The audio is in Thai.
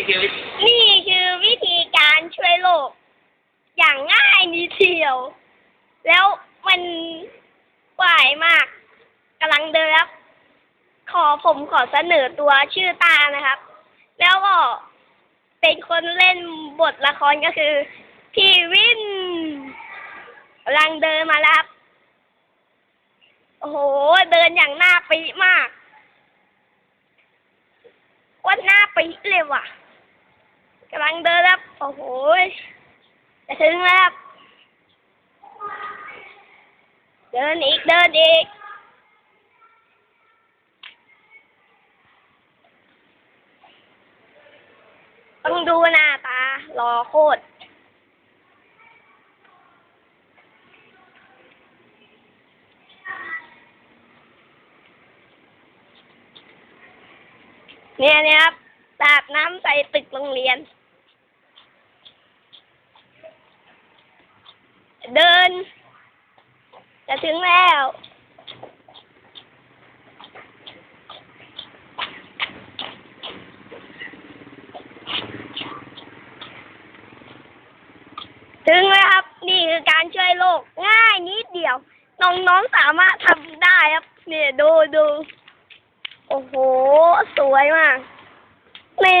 นี่คือวิธีนี่คือวิธีการช่วยโลก อย่างง่ายนิดเดียว แล้วมันกวายมากกำลังเดินครับ ขอผมขอเสนอตัวชื่อตานะครับ แล้วก็เป็นคนเล่นบทละครก็คือพี่วินกำลังเดินมาแล้วครับ โอ้โห เดินอย่างหน้าปีมากว่าหน้าปีเลยว่ะ กำลังเดินครับ โอ้โหจะถึงแล้วครับ เดินอีก เดินอีก ต้องดูหน้าตา รอโคตรเนี่ยเนี่ยครับสาดน้ำใส่ตึกโรงเรียน เดิน จะถึงแล้วถึงแล้วครับ นี่คือการช่วยโลกง่ายนิดเดียว น้องๆสามารถทำได้ครับ เนี่ยดูดู โอ้โห สวยมาก นี่